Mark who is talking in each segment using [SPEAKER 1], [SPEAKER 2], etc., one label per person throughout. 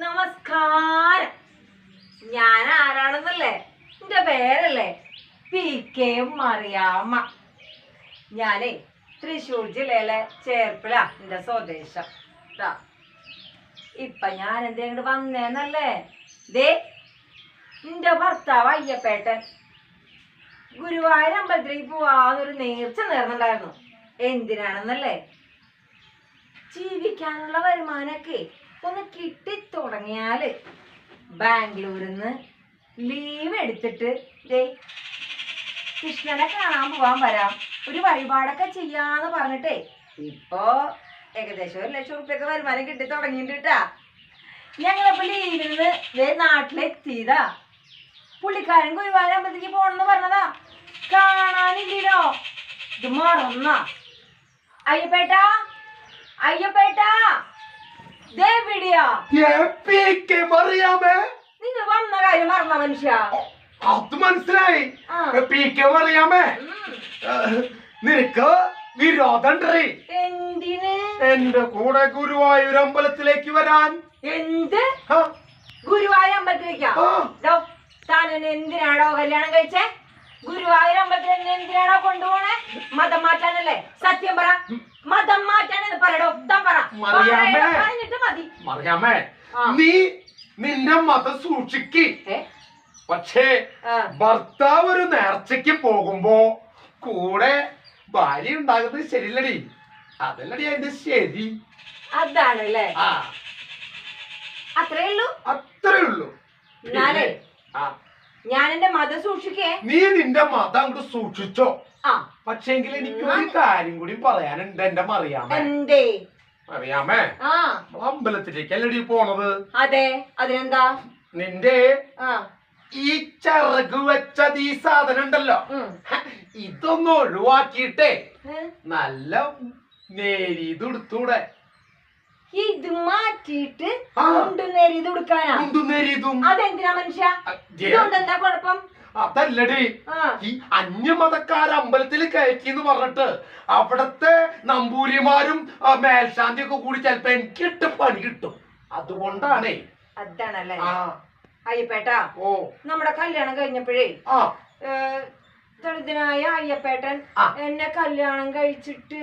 [SPEAKER 1] നമസ്കാരം. ഞാൻ ആരാണെന്നല്ലേ? എന്റെ പേരല്ലേ? P K Mariyamma. ഞാനേ തൃശ്ശൂർ ജില്ലയിലെ ചേർപ്പില എന്റെ സ്വദേശം. ഇപ്പൊ ഞാൻ എന്തെങ്കിലും വന്നേന്നല്ലേ? ദേ എന്റെ ഭർത്താവ് അയ്യപ്പേട്ടൻ. ഗുരുവായൂർ അമ്പലത്തിലേക്ക് പോവാന്നൊരു നേർച്ച നേർന്നുണ്ടായിരുന്നു. എന്തിനാണെന്നല്ലേ? ജീവിക്കാനുള്ള വരുമാനമൊക്കെ ഒന്ന് കിട്ടി തുടങ്ങിയാൽ ബാംഗ്ലൂരിൽ നിന്ന് ലീവ് എടുത്തിട്ട് ദേ കൃഷ്ണനെ കാണാൻ പോവാൻ വരാം. ഒരു വഴിപാടൊക്കെ ചെയ്യാന്ന് പറഞ്ഞിട്ടേ. ഇപ്പോ ഏകദേശം ഒരു ലക്ഷം റുപ്യൊക്കെ വരുമാനം കിട്ടി തുടങ്ങിയിട്ടാ ഞങ്ങളിപ്പോ നിന്ന് ദേ നാട്ടിലെത്തിയതാ. പുള്ളിക്കാരൻ ഗുരുവായൂർ അമ്പലത്തേക്ക് പോണെന്ന് പറഞ്ഞതാ. കാണാനില്ലല്ലോ. ഇത് മറന്ന. അയ്യപ്പേട്ടാ. അയ്യപ്പേട്ടാ. നിങ്ങൾ വന്ന കാര്യം മറന്ന മനുഷ്യ?
[SPEAKER 2] അത് മനസ്സിലായി.
[SPEAKER 1] പി
[SPEAKER 2] കെ മറിയാമേ. നിനക്ക് വിരോധണ്ടേ
[SPEAKER 1] എന്തിന്?
[SPEAKER 2] എന്റെ കൂടെ ഗുരുവായൂർ അമ്പലത്തിലേക്ക് വരാൻ.
[SPEAKER 1] എന്ത്? ഗുരുവായൂർ അമ്പലത്തിലേക്കാ? താൻ എന്നെ എന്തിനാടോ കല്യാണം കഴിച്ചേ? ഗുരുവായൂർ അമ്പലത്തിൽ എന്നെ എന്തിനാടോ കൊണ്ടുപോണേ? മതം മാറ്റാനല്ലേ? സത്യം പറ. മതം മാറ്റാനെന്ന് പറയടോ താൻ പറ.
[SPEAKER 2] മറിയാമ്മേ.
[SPEAKER 1] പറയടോ, പറഞ്ഞിട്ട് മതി.
[SPEAKER 2] മറിയാമേ
[SPEAKER 1] ആ.
[SPEAKER 2] നീ നിന്റെ മതം സൂക്ഷിക്ക്.
[SPEAKER 1] ഏ?
[SPEAKER 2] പക്ഷേ
[SPEAKER 1] ആ.
[SPEAKER 2] ഭർത്താവ് ഒരു നേർച്ചയ്ക്ക് പോകുമ്പോ കൂടെ ഭാര്യ ഉണ്ടാകുന്നത് ശരിയല്ലടി. അതല്ലടി അതിന്റെ ശരി.
[SPEAKER 1] അതാണല്ലേ?
[SPEAKER 2] ആ.
[SPEAKER 1] അത്രേ ഉള്ളൂ?
[SPEAKER 2] അത്രേ ഉള്ളൂ. ആ.
[SPEAKER 1] ഞാൻ എന്റെ മതം സൂക്ഷിക്കേ?
[SPEAKER 2] നീ നിന്റെ മതം അങ്ങോട്ട് സൂക്ഷിച്ചോ.
[SPEAKER 1] ആ.
[SPEAKER 2] പക്ഷെങ്കിൽ എനിക്ക് ഒരു കാര്യം കൂടി പറയാനുണ്ട് എന്റെ മറിയാമേ
[SPEAKER 1] എന്തേ?
[SPEAKER 2] അറിയാമേ
[SPEAKER 1] ആ.
[SPEAKER 2] നമ്മൾ അമ്പലത്തിലേക്കല്ലടി പോണത്?
[SPEAKER 1] അതെ. അതിനെന്താ?
[SPEAKER 2] നിന്റെ ഈ ചിറക് വെച്ചത് ഈ സാധനം ഉണ്ടല്ലോ. ഇതൊന്ന് ഒഴിവാക്കിയിട്ടേ നല്ല നേരിത് എടുത്തൂടെ.
[SPEAKER 1] ഇത് മാറ്റിയിട്ട്
[SPEAKER 2] ആ.
[SPEAKER 1] കൊണ്ടുനേരി ഇത്
[SPEAKER 2] നേരിതും
[SPEAKER 1] അതെന്തിനാ മനുഷ്യ? ഇതുകൊണ്ടെന്താ കുഴപ്പം?
[SPEAKER 2] അതല്ലടി ഈ അന്യമതക്കാർ അമ്പലത്തിൽ കയറ്റി എന്ന് പറഞ്ഞിട്ട് അവിടത്തെ നമ്പൂരിമാരും മേൽശാന്തി ഒക്കെ കൂടി ചിലപ്പോ എനിക്ക് ഇട്ട് പണി കിട്ടും. അതുകൊണ്ടാണേ.
[SPEAKER 1] അതാണല്ലേ? അയ്യപ്പേട്ടാ
[SPEAKER 2] ഓ.
[SPEAKER 1] നമ്മുടെ കല്യാണം കഴിഞ്ഞപ്പോഴേ ദളിതനായ അയ്യപ്പേട്ടൻ എന്നെ കല്യാണം കഴിച്ചിട്ട്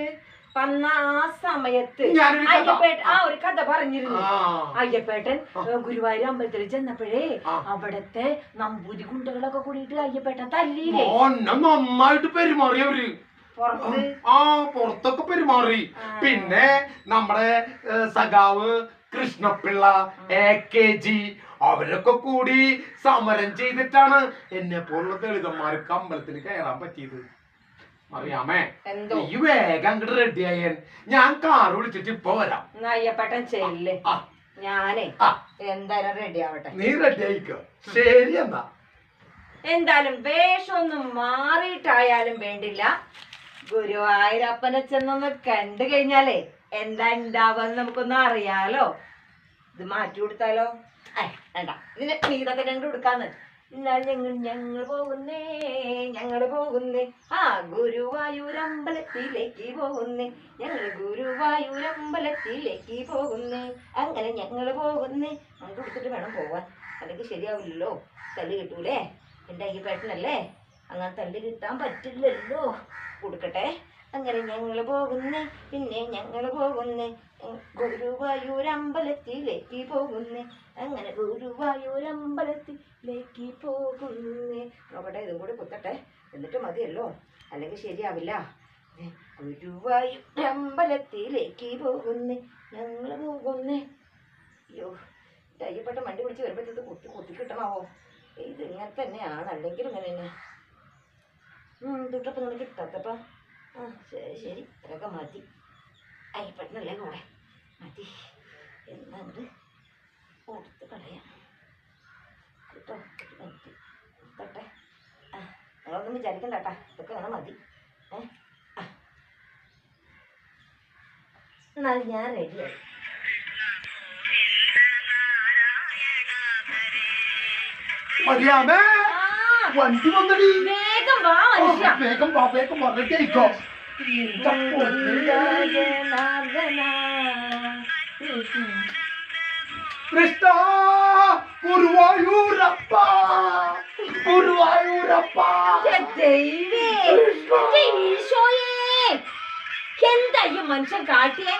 [SPEAKER 1] വന്ന ആ സമയത്ത് അയ്യപ്പേട്ടൻ ആ ഒരു കഥ പറഞ്ഞിരുന്നു. അയ്യപ്പേട്ടൻ ഗുരുവായൂർ അമ്പലത്തിൽ ചെന്നപ്പോഴേ. അവിടത്തെ നമ്പൂരി ഗുണ്ടകളൊക്കെ കൂടിയിട്ട് അയ്യപ്പേട്ടൻ തല്ലിയില്ലേ?
[SPEAKER 2] നന്നായിട്ട് പെരുമാറിയവര് ആ പുറത്തൊക്കെ പെരുമാറി. പിന്നെ നമ്മുടെ സഖാവ് കൃഷ്ണപിള്ള എ കെ ജി അവരൊക്കെ കൂടി സമരം ചെയ്തിട്ടാണ് എന്നെ പോലുള്ള ദളിതന്മാർക്ക് അമ്പലത്തിൽ കയറാൻ പറ്റിയത്. അറിയാമേ? ഈ വേഗം അങ്ങോട്ട് റെഡി ആയൻ. ഞാൻ കാർ വിളിച്ചിട്ട് ഇപ്പൊ വരാം.
[SPEAKER 1] അയ്യപ്പേട്ടൻ ചെല്ല്. ഞാനേ എന്തായാലും റെഡി ആവട്ടെ.
[SPEAKER 2] നീ റെഡി ആയിക്കോ? ശരി എന്നാ.
[SPEAKER 1] എന്തായാലും വേഷമൊന്നും മാറിയിട്ടായാലും വേണ്ടില്ല. ഗുരുവായൂരപ്പനെ ചെന്നൊന്ന് കണ്ടു കഴിഞ്ഞാലേ എന്താ ഉണ്ടാവാന്ന് നമുക്കൊന്ന് അറിയാലോ. ഇത് മാറ്റി കൊടുത്താലോ? ഏ വേണ്ട. ഇതിന് നീ ഇതൊക്കെ കണ്ടു കൊടുക്കാന്ന്. എന്നാൽ ഞങ്ങൾ ഞങ്ങൾ പോകുന്നേ ഞങ്ങൾ പോകുന്നേ. ആ ഗുരുവായൂരമ്പലത്തിലേക്ക് പോകുന്നേ. ഞങ്ങൾ ഗുരുവായൂരമ്പലത്തിലേക്ക് പോകുന്നേ. അങ്ങനെ ഞങ്ങൾ പോകുന്നേ. നമുക്ക് കൊടുത്തിട്ട് വേണം പോവാൻ. അല്ലെങ്കിൽ ശരിയാവില്ലല്ലോ. തല്ല് കിട്ടൂലേ? എന്റെ അയ്യപ്പേട്ടനല്ലേ? അങ്ങനെ തല്ല് കിട്ടാൻ പറ്റില്ലല്ലോ. കൊടുക്കട്ടെ. അങ്ങനെ ഞങ്ങൾ പോകുന്നേ പിന്നെ ഞങ്ങൾ പോകുന്നേ. ഗുരുവായൂരമ്പലത്തിലേക്ക് പോകുന്നേ. അങ്ങനെ ഗുരുവായൂരമ്പലത്തിലേക്ക് പോകുന്നേ. നോക്കട്ടെ ഇതും കൂടി കുത്തട്ടെ. എന്നിട്ട് മതിയല്ലോ. അല്ലെങ്കിൽ ശരിയാവില്ല. ഗുരുവായൂരമ്പലത്തിലേക്ക് പോകുന്നേ. ഞങ്ങൾ പോകുന്നേ. അയ്യോ ഇത് അയ്യപ്പെട്ട വണ്ടി പിടിച്ച് വരുമ്പോഴത്തേക്ക് കുത്തി കുത്തി കിട്ടണമോ ഇത് ഇങ്ങനെ തന്നെയാണ്. അല്ലെങ്കിൽ ഇങ്ങനെ തന്നെ. തൊട്ടപ്പം നമുക്ക് കിട്ടാത്തപ്പം ആ. ശരി ശരി ഇത്രയൊക്കെ മതി അയ്യപ്പെട്ടനല്ലേ കൂടെ മതി എന്നത് കൊടുത്ത് കളയാം കേട്ടോ മതി തൊട്ടെ ആ നിങ്ങളൊന്നും വിചാരിക്കണ്ട കേട്ടാ ഇതൊക്കെ അങ്ങനെ മതി ഏ ആ എന്നാൽ ഞാൻ റെഡിയായി മതിയാമേ
[SPEAKER 2] വണ്ടി വന്നടി.
[SPEAKER 1] മനുഷ്യ
[SPEAKER 2] വേഗം വാ വേഗം വാ റെഡി ആയിക്കോ ഇതാ പൊന്നേ.
[SPEAKER 1] ജനാർദ്ദന
[SPEAKER 2] കൃഷ്ണ ഗുരുവായൂരപ്പ ഗുരുവായൂരപ്പ
[SPEAKER 1] എന്റെ ദൈവേ, എന്റെ ഈശോയേ, എന്താ ഈ മനുഷ്യൻ കാട്ടിയേ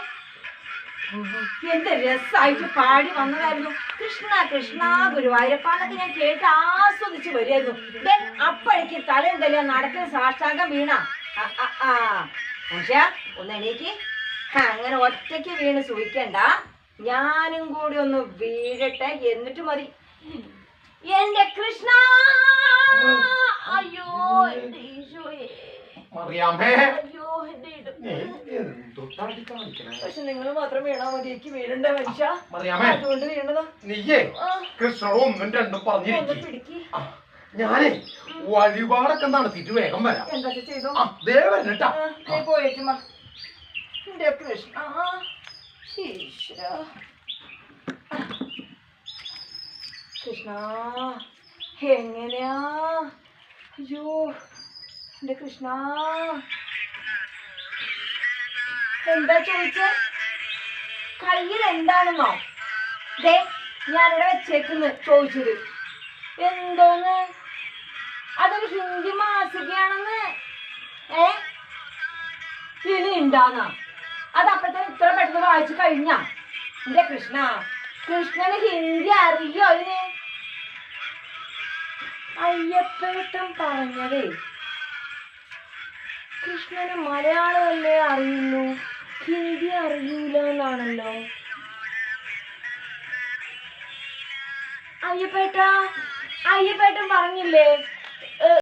[SPEAKER 1] എന്ത് രസമായിട്ട് പാടി വന്നതായിരുന്നു. കൃഷ്ണ കൃഷ്ണ ഗുരുവായൂരപ്പാന്നൊക്കെ ഞാൻ കേട്ട് ആസ്വദിച്ച് വരുമായിരുന്നു ദേ, അപ്പോഴേക്ക് തലയും തലയോ നടക്കുന്ന സാഷ്ടാംഗം വീണ. ഒന്ന് എണീക്ക്. അങ്ങനെ ഒറ്റയ്ക്ക് വീണ് സൂക്ഷിക്കണ്ട. ഞാനും കൂടി ഒന്ന് വീഴട്ടെ എന്നിട്ട് മതി. എന്റെ കൃഷ്ണ! അയ്യോ എന്റെ ഈശോയെ.
[SPEAKER 2] മറിയാമേ
[SPEAKER 1] അയ്യോ എന്റെ ഇടുപ്പ്
[SPEAKER 2] നീ എന്തുട്ടാടി കാണിക്കണേ
[SPEAKER 1] പക്ഷെ നിങ്ങൾ മാത്രം വീണാ മതി. എനിക്ക് വീഴണ്ട മനുഷ്യ. അതുകൊണ്ട് വീണതാ.
[SPEAKER 2] നീയേ
[SPEAKER 1] ആ,
[SPEAKER 2] കൃഷ്ണനോട് ഒന്നും രണ്ടും
[SPEAKER 1] പറഞ്ഞു
[SPEAKER 2] പറഞ്ഞിരിക്കും ഞാനേ വഴിപാടൊക്കെ നടത്തിട്ട് വേഗം വരാം. ദേ വരട്ടാ
[SPEAKER 1] കൃഷ്ണ. കൃഷ്ണ എങ്ങനെയാ? അയ്യോ എന്റെ കൃഷ്ണ. എന്താ ചോദിച്ച? കയ്യിൽ എന്താണെന്നോ? ദേ ഞാനിവിടെ വെച്ചേക്കുന്നു ചോദിച്ചത്. എന്തോന്ന്? അതൊരു ഹിന്ദി മാസികയാണെന്ന്. ഏ? ഇനി ഉണ്ടാന്ന അത് അപ്പത്തന്നെ ഇത്ര പെട്ടെന്ന് വായിച്ചു കഴിഞ്ഞ? എന്റെ കൃഷ്ണ കൃഷ്ണന് ഹിന്ദി അറിയോ അതിന് അയ്യപ്പേട്ടൻ പറഞ്ഞതേ. കൃഷ്ണന് മലയാളമല്ലേ അറിയുള്ളൂ ഹിന്ദി അറിയൂല എന്നാണല്ലോ അയ്യപ്പേട്ട അയ്യപ്പേട്ടൻ പറഞ്ഞില്ലേ?